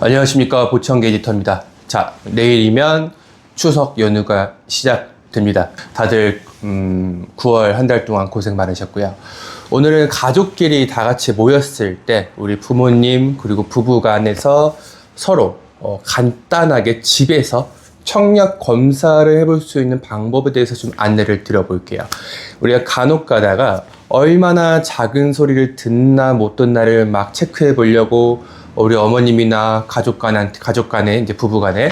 안녕하십니까 보청기 에디터입니다. 자 내일이면 추석 연휴가 시작됩니다. 다들 음, 9월 한 달 동안 고생 많으셨고요. 오늘은 가족끼리 다 같이 모였을 때 우리 부모님 그리고 부부간에서 서로 어, 간단하게 집에서 청력 검사를 해볼 수 있는 방법에 대해서 좀 안내를 드려볼게요. 우리가 간혹 가다가 얼마나 작은 소리를 듣나 못 듣나를 막 체크해 보려고 우리 어머님이나 가족 간한 가족 간에 이제 부부 간에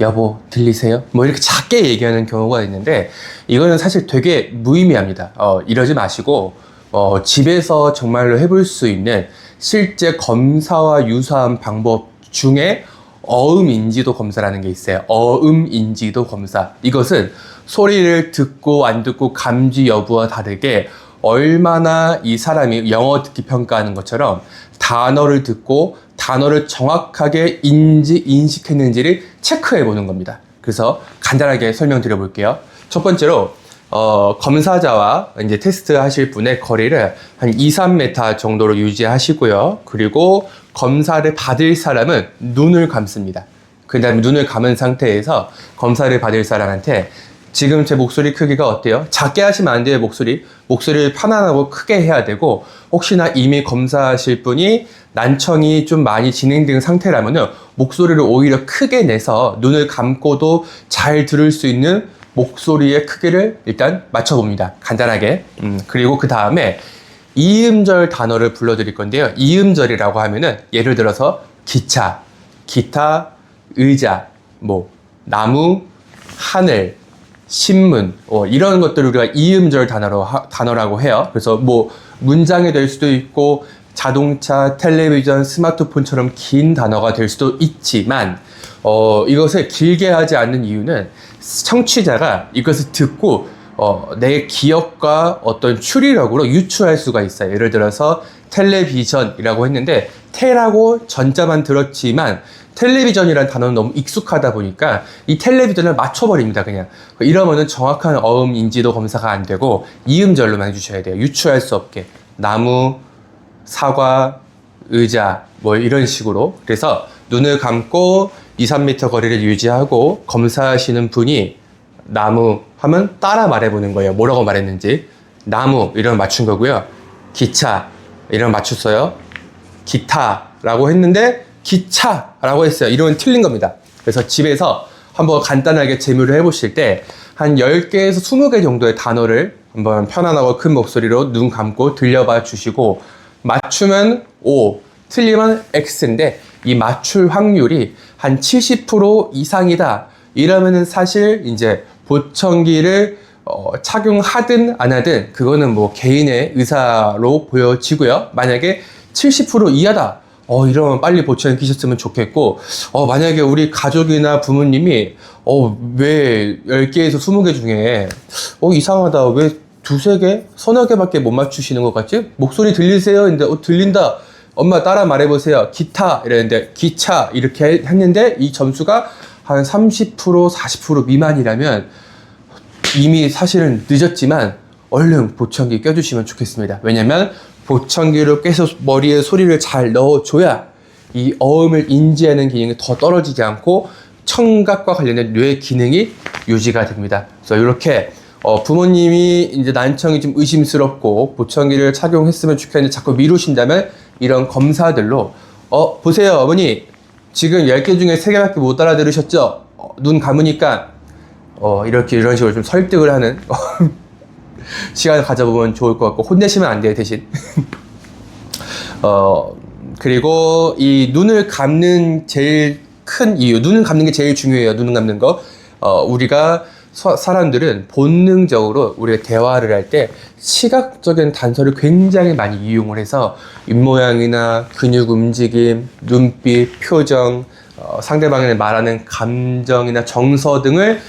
여보 들리세요? 뭐 이렇게 작게 얘기하는 경우가 있는데 이거는 사실 되게 무의미합니다. 어, 이러지 마시고 어, 집에서 정말로 해볼 수 있는 실제 검사와 유사한 방법 중에 어음 인지도 검사라는 게 있어요. 어음 인지도 검사. 이것은 소리를 듣고 안 듣고 감지 여부와 다르게 얼마나 이 사람이 영어 듣기 평가하는 것처럼 단어를 듣고 단어를 정확하게 인지 인식했는지를 체크해 보는 겁니다. 그래서 간단하게 설명드려 볼게요. 첫 번째로 어, 검사자와 이제 테스트 하실 분의 거리를 한 2, 3m 정도로 유지하시고요. 그리고 검사를 받을 사람은 눈을 감습니다. 그 다음에 눈을 감은 상태에서 검사를 받을 사람한테 지금 제 목소리 크기가 어때요? 작게 하시면 안 돼요, 목소리. 목소리를 편안하고 크게 해야 되고, 혹시나 이미 검사하실 분이 난청이 좀 많이 진행된 상태라면은 목소리를 오히려 크게 내서 눈을 감고도 잘 들을 수 있는 목소리의 크기를 일단 맞춰봅니다. 간단하게. 음, 그리고 그 다음에 이음절 단어를 불러드릴 건데요. 이음절이라고 하면은 예를 들어서 기차, 기타, 의자, 뭐, 나무, 하늘, 신문, 어, 이런 것들을 우리가 이음절 단어로, 하- 단어라고 해요. 그래서 뭐, 문장이 될 수도 있고, 자동차, 텔레비전, 스마트폰처럼 긴 단어가 될 수도 있지만, 어, 이것을 길게 하지 않는 이유는 청취자가 이것을 듣고 어, 내 기억과 어떤 추리력으로 유추할 수가 있어요. 예를 들어서 텔레비전이라고 했는데 테라고 전자만 들었지만 텔레비전이라는 단어는 너무 익숙하다 보니까 이 텔레비전을 맞춰버립니다. 그냥 이러면은 정확한 어음 인지도 검사가 안 되고 이음절로만 해주셔야 돼요. 유추할 수 없게 나무, 사과, 의자 뭐 이런 식으로 그래서 눈을 감고 2, 3m 거리를 유지하고 검사하시는 분이 나무 하면 따라 말해보는 거예요. 뭐라고 말했는지. 나무 이런 맞춘 거고요. 기차 이런 맞췄어요. 기타라고 했는데 기차라고 했어요. 이러면 틀린 겁니다. 그래서 집에서 한번 간단하게 재미를 해보실 때 한 10개에서 20개 정도의 단어를 한번 편안하고 큰 목소리로 눈 감고 들려봐 주시고 맞추면 O, 틀리면 X인데 이 맞출 확률이 한 70% 이상이다. 이러면은 사실 이제 보청기를 어, 착용하든 안 하든 그거는 뭐 개인의 의사로 보여지고요. 만약에 70% 이하다. 어, 이러면 빨리 보청기 끼셨으면 좋겠고, 어, 만약에 우리 가족이나 부모님이, 어, 왜 10개에서 20개 중에, 어, 이상하다. 왜 두세 개? 서너 개밖에 못 맞추시는 것 같지? 목소리 들리세요? 근데, 어, 들린다. 엄마 따라 말해보세요. 기타. 이랬는데, 기차. 이렇게 했는데, 이 점수가 한 30%, 40% 미만이라면, 이미 사실은 늦었지만 얼른 보청기 껴주시면 좋겠습니다. 왜냐면 보청기를 껴서 머리에 소리를 잘 넣어줘야 이 어음을 인지하는 기능이 더 떨어지지 않고 청각과 관련된 뇌 기능이 유지가 됩니다. 그래서 이렇게 어, 부모님이 이제 난청이 좀 의심스럽고 보청기를 착용했으면 좋겠는데 자꾸 미루신다면 이런 검사들로 어 보세요 어머니 지금 10개 중에 3개밖에 못 알아들으셨죠? 어, 눈 감으니까 어, 이렇게 이런 식으로 좀 설득을 하는 시간을 가져보면 좋을 것 같고 혼내시면 안 돼요 대신 어 그리고 이 눈을 감는 제일 큰 이유 눈을 감는 게 제일 중요해요 눈을 감는 거 어, 우리가 서- 사람들은 본능적으로 우리가 대화를 할 때 시각적인 단서를 굉장히 많이 이용을 해서 입모양이나 근육 움직임, 눈빛, 표정, 어, 상대방이 말하는 감정이나 정서 등을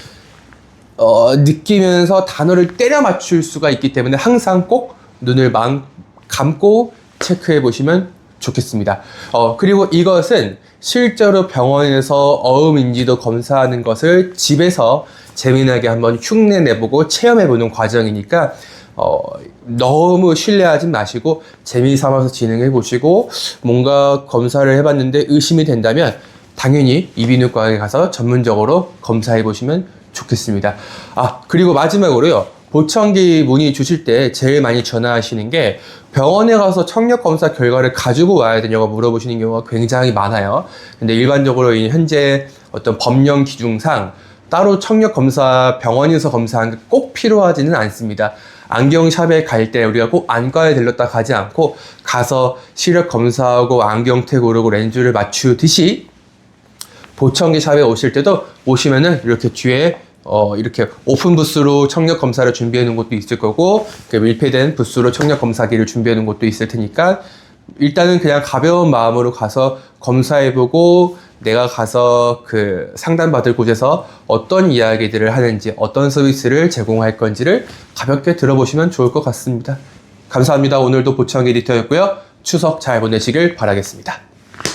어, 느끼면서 단어를 때려 맞출 수가 있기 때문에 항상 꼭 눈을 망, 감고 체크해 보시면 좋겠습니다. 어, 그리고 이것은 실제로 병원에서 어음 인지도 검사하는 것을 집에서 재미나게 한번 흉내 내보고 체험해 보는 과정이니까 어, 너무 신뢰하지 마시고 재미 삼아서 진행해 보시고 뭔가 검사를 해봤는데 의심이 된다면 당연히 이비인후과에 가서 전문적으로 검사해 보시면 좋겠습니다. 아 그리고 마지막으로요. 보청기 문의 주실 때 제일 많이 전화하시는 게 병원에 가서 청력 검사 결과를 가지고 와야 되냐고 물어보시는 경우가 굉장히 많아요. 근데 일반적으로 이 현재 어떤 법령 기준상 따로 청력 검사 병원에서 검사하는 게 꼭 필요하지는 않습니다. 안경샵에 갈 때 우리가 꼭 안과에 들렀다 가지 않고 가서 시력 검사하고 안경테 고르고 렌즈를 맞추듯이 보청기 샵에 오실 때도 오시면은 이렇게 뒤에 어 이렇게 오픈 부스로 청력 검사를 준비해 놓은 곳도 있을 거고 그 밀폐된 부스로 청력 검사기를 준비해 놓은 곳도 있을 테니까 일단은 그냥 가벼운 마음으로 가서 검사해 보고 내가 가서 그 상담받을 곳에서 어떤 이야기들을 하는지 어떤 서비스를 제공할 건지를 가볍게 들어보시면 좋을 것 같습니다. 감사합니다. 오늘도 보청 에디터였고요. 추석 잘 보내시길 바라겠습니다.